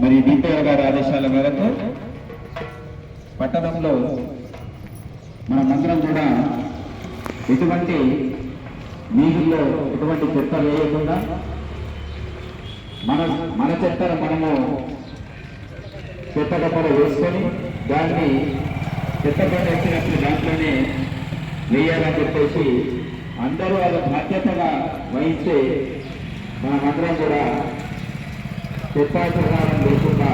మరి డిపిఆర్ గారి ఆదేశాల మేరకు పట్టణంలో మనమందరం కూడా ఎటువంటి నీళ్ళలో ఎటువంటి చెత్త వేయకుండా మన మన చెత్తను మనము చెత్త డబ్బలు వేసుకొని దాన్ని చెత్త పైన దాంట్లోనే వేయాలని చెప్పేసి అందరూ వాళ్ళ బాధ్యతగా వహిస్తే మనమందరం కూడా చెత్తాచరణం లేకుండా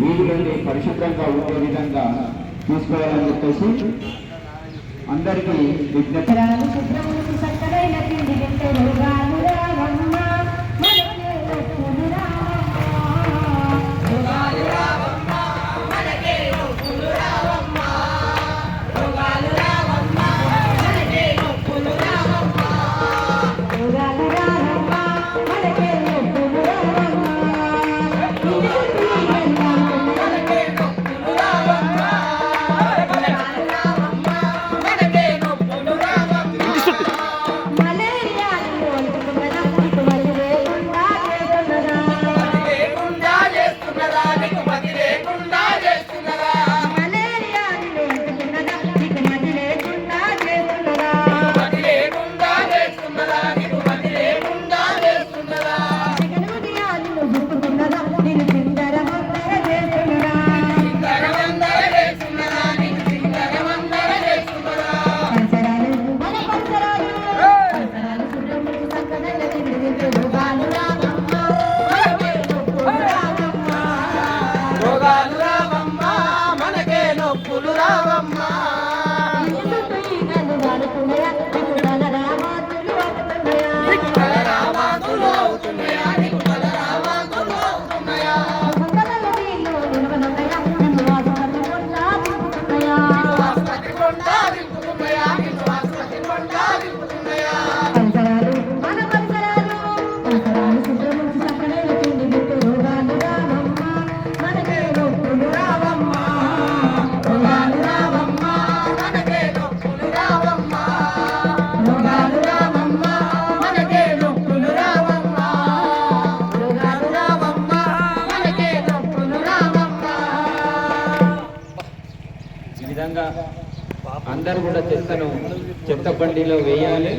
వీధులన్నీ పరిశుభ్రంగా ఉండే విధంగా తీసుకోవాలని చెప్పేసి అందరికీ విజ్ఞప్తి. రాను శుభ్రముకు Thank you. విధంగా అందరూ కూడా చెత్తను చెత్త బండిలో వేయాలి.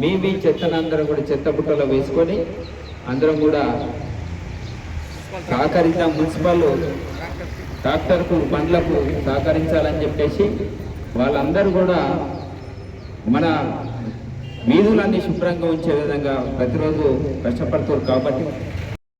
మీ మీ చెత్తను అందరూ కూడా చెత్త బుట్టలో వేసుకొని అందరం కూడా సహకరిద్దాం. మున్సిపల్ ట్రాక్టర్కు బండ్లకు సహకరించాలని చెప్పేసి వాళ్ళందరూ కూడా మన వీధులన్నీ శుభ్రంగా ఉంచే విధంగా ప్రతిరోజు కష్టపడుతారు కాబట్టి